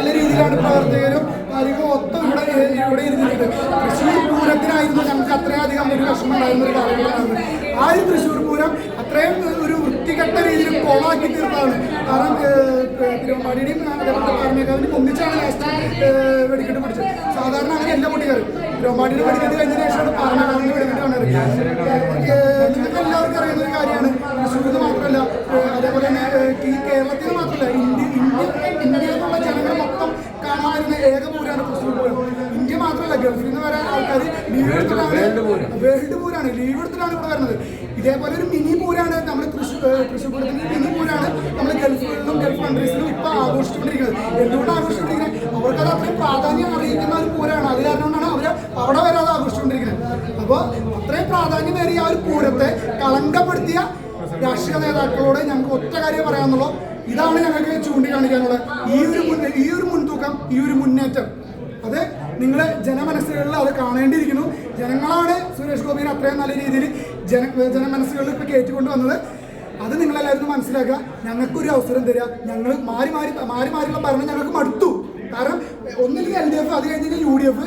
നല്ല രീതിയിലാണ് പ്രവർത്തകരും കാര്യങ്ങളും ഒത്തും ഇവിടെ ഇവിടെ ഇരുന്നിട്ടുണ്ട്. തൃശ്ശൂർ പൂരത്തിനായിരുന്നു ഞങ്ങൾക്ക് അത്രയധികം ഒരു വിഷമം ഉണ്ടായിരുന്ന ഒരു കാലങ്ങളാണ് ആ ഒരു തൃശ്ശൂർ പൂരം അത്രയും ഒരു വൃത്തികെട്ട രീതിയിൽ കോളാക്കി തീർത്തതാണ്. കാരണം തിരുവമ്പാടിയുടെയും അതിന് ഒന്നിച്ചാണ് വെടിക്കെട്ട് പിടിച്ചത്. സാധാരണ അങ്ങനെ എല്ലാ കുട്ടികളും തിരുവമ്പാടിയുടെ വെടിക്കെട്ട് കഴിഞ്ഞ ശേഷമാണ് പാർമേക്കാവിന്റെ വെടിക്കെട്ട് ഏഹ് നിങ്ങൾക്ക് എല്ലാവർക്കും അറിയുന്ന ഒരു കാര്യമാണ്. തൃശ്ശൂരിൽ മാത്രമല്ല അതേപോലെ തന്നെ കേരളത്തിൽ മാത്രമല്ല ഇന്ത്യ ഏക പൂരാണ് തൃശ്ശൂർ ഇന്ത്യ മാത്രമല്ല ഗൾഫിൽ നിന്ന് വരാൻ ആൾക്കാർ ലീവ് എടുത്തിട്ടാണ് വേൾഡ് പൂരാണ്. ലീവ് എടുത്തിട്ടാണ് ഇവിടെ വരുന്നത്. ഇതേപോലെ ഒരു മിനി പൂരാണ് നമ്മൾ തൃശ്ശൂർ മിനി പൂരാണ് നമ്മൾ ഗൾഫുകളിലും ഗൾഫ് കൺട്രീസിലും ഇപ്പൊ ആഘോഷിച്ചുകൊണ്ടിരിക്കുന്നത്. എന്തുകൊണ്ട് ആഘോഷിച്ചുകൊണ്ടിരിക്കുന്നത്? അവർക്കത് അത്രയും പ്രാധാന്യം അറിയിക്കുന്ന ഒരു പൂരാണ് അത് കാരണമാണ് അവർ അവിടെ അത് ആഘോഷിച്ചുകൊണ്ടിരിക്കുന്നത്. അപ്പോൾ അത്രയും പ്രാധാന്യമേറിയ ആ ഒരു പൂരത്തെ കളങ്കപ്പെടുത്തിയ രാഷ്ട്രീയ നേതാക്കളോട് ഞങ്ങൾക്ക് ഒറ്റ കാര്യം പറയാമെന്നുള്ളൂ ഇതാണ് ഞങ്ങൾക്ക് ചൂണ്ടിക്കാണിക്കാനുള്ളത്. ഈ ഒരു ഈ ഒരു മുന്നേറ്റം. അത് നിങ്ങളെ ജനമനസ്സുകളിൽ അത് കാണേണ്ടിയിരിക്കുന്നു. ജനങ്ങളാണ് സുരേഷ് ഗോപിനെ അത്രയും നല്ല രീതിയിൽ ജന ജനമനസ്സുകളിൽ ഇപ്പോൾ കയറ്റിക്കൊണ്ട് വന്നത് അത് നിങ്ങളെല്ലാവരും മനസ്സിലാക്കുക. ഞങ്ങൾക്കൊരു അവസരം തരിക ഞങ്ങൾ മാറി മാറി മാറി മാറിയുള്ള ഭരണം ഞങ്ങൾക്ക് മടുത്തു. കാരണം ഒന്നില്ലെങ്കിൽ എൽ ഡി എഫ് അത് കഴിഞ്ഞിട്ട് യു ഡി എഫ്